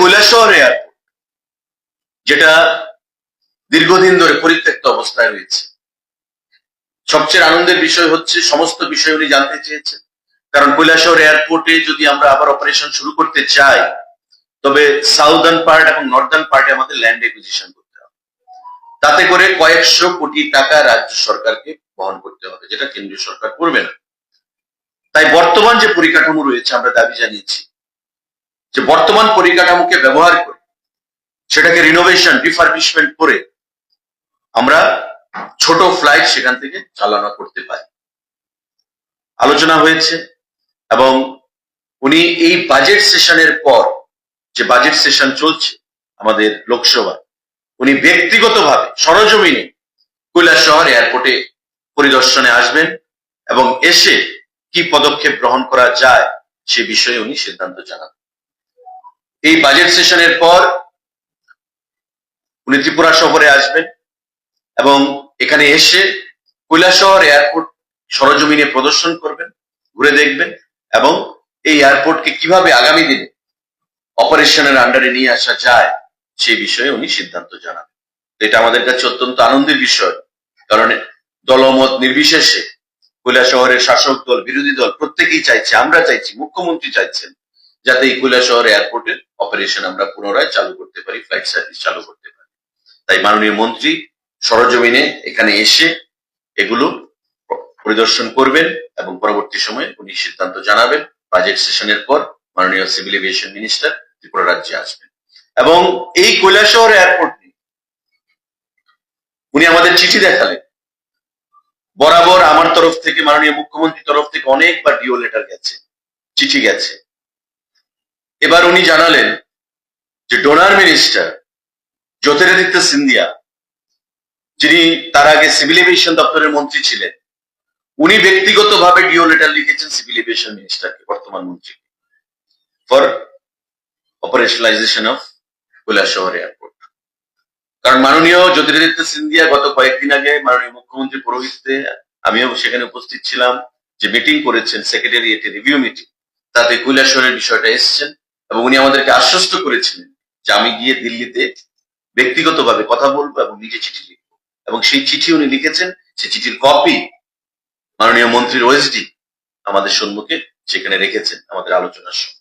Kailashahar airport যেটা দীর্ঘদিন ধরে পরিত্যক্ত অবস্থায় রয়েছে। সবচেয়ে আনন্দের বিষয় হচ্ছে, সমস্ত বিষয় উনি জানতে চেয়েছেন। কারণ কৈলাসহর এয়ারপোর্টে যদি আমরা আবার অপারেশন শুরু করতে চাই, তবে সাউদার্ন পার্ট এবং নর্দার্ন পার্টে আমাদের ল্যান্ড একুইজিশন করতে হবে। তাতে করে কয়েকশো কোটি টাকা রাজ্য সরকারকে বহন করতে হবে, যেটা কেন্দ্রীয় সরকার করবে না। তাই বর্তমান যে পরিকাঠামো রয়েছে, আমরা দাবি জানিয়েছি যে বর্তমান পরিকাঠামোকে ব্যবহার করে, সেটাকে রিনোভেশন রিফার্বিশমেন্ট করে আমরা ছোট ফ্লাইট সেখান থেকে চালনা করতে পারি। আলোচনা হয়েছে এবং উনি এই বাজেট সেশনের পর যে বাজেট সেশন চলছে আমাদের লোকসভা, উনি ব্যক্তিগতভাবে সরজমিনে কৈলাস শহর এয়ারপোর্টে পরিদর্শনে আসবেন এবং এসে কি পদক্ষেপ গ্রহণ করা যায় সে বিষয়ে উনি সিদ্ধান্ত জানাবেন এই বাজেট সেশনের পর উনি ত্রিপুরা শহরে আসবেন এবং এখানে এসে কৈলাসহর এয়ারপোর্ট সরজমিনে প্রদর্শন করবেন, ঘুরে দেখবেন এবং এই এয়ারপোর্টকে কীভাবে আগামী দিনে অপারেশনের আন্ডারে নিয়ে আসা যায় সে বিষয়ে উনি সিদ্ধান্ত জানাবেন। এটা আমাদের কাছে অত্যন্ত আনন্দের বিষয়, কারণ দলমত নির্বিশেষে কৈলাসহরের শাসক দল, বিরোধী দল প্রত্যেকেই চাইছে, আমরা চাইছি, মুখ্যমন্ত্রী চাইছেন যাতে এই শহর এয়ারপোর্টে অপারেশন আমরা পুনরায় চালু করতে পারি, ফ্লাইট সার্ভিস চালু করতে পারি। তাই মাননীয় মন্ত্রী সরজমিনে এখানে এসে এগুলো পরিদর্শন করবেন এবং পরবর্তী সময়ে উনি সিদ্ধান্ত জানাবেন। বাজেট সেশনের পর মাননীয় সিভিল এভিয়েশন মিনিস্টার ত্রিপুরা রাজ্যে আসবেন। এবং এই কৈলাসহর এয়ারপোর্ট উনি আমাদের চিঠি দেখালেন। বরাবর আমার তরফ থেকে, মাননীয় মুখ্যমন্ত্রীর তরফ থেকে অনেকবার ডিও লেটার গেছে, চিঠি গেছে। এবার উনি জানালেন যে ডোনার মিনিস্টার জ্যোতিরাদিত্য সিন্ধিয়া, যিনি তার আগে সিভিল এভিয়েশন দপ্তরের মন্ত্রী ছিলেন, উনি ব্যক্তিগতভাবে ডিও লেটার লিখেছেন সিভিল এভিয়েশন মিনিস্টারকে, বর্তমান মন্ত্রী। For operationalisation of Kailashahar airport. কারণ মাননীয় জ্যোতিরাদিত্য সিন্ধিয়া গত কয়েকদিন আগে মাননীয় মুখ্যমন্ত্রী পৌরহিত্যে আমিও সেখানে উপস্থিত ছিলাম, যে মিটিং করেছেন সেক্রেটারিয়েটে রিভিউ মিটিং। তাতে কৈলাসহরের বিষয়টা এসছেন। এবং উনি আমাদেরকে আশ্বস্ত করেছিলেন যে আমি গিয়ে দিল্লিতে ব্যক্তিগতভাবে কথা বলব এবং নিজে চিঠি লিখব। এবং সেই চিঠি উনি লিখেছেন, সেই চিঠির কপি মাননীয় মন্ত্রীর ওয়েসডি আমাদের সম্মুখে সেখানে রেখেছেন আমাদের আলোচনার সময়।